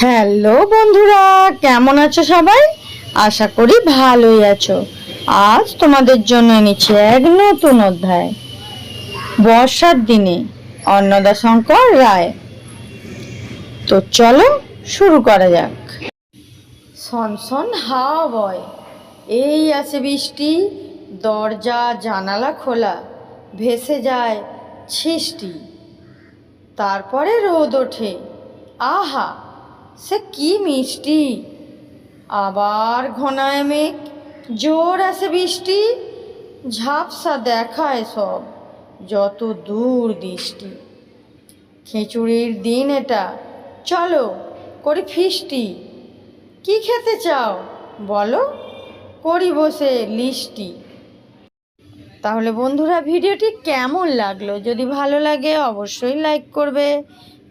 Hello বন্ধুরা, কেমন আছো সবাই? আশা করি ভালোই আছো। আজ তোমাদের জন্য এনেছি এক নতুন অধ্যায়। বর্ষার দিনে অন্নদা শঙ্কর রায়। তো চলো শুরু করা যাক। সনসন হাওয়া বয়। এই আছে বৃষ্টি, দরজা, জানালা খোলা, ভেসে যায় ছিষ্টি। তারপরে রোদ ওঠে। আহা সে কি মিষ্টি? আবার ঘনায় মেঘ, জোর আসে বৃষ্টি, ঝাপসা দেখায় সব, যত দূর দৃষ্টি। খিচুড়ির দিন এটা, চলো করি ফিস্টি। কি খেতে চাও বলো? করি বসে লিস্টি। তাহলে বন্ধুরা, ভিডিওটি কেমন লাগল? যদি ভালো লাগে অবশ্যই লাইক করবে।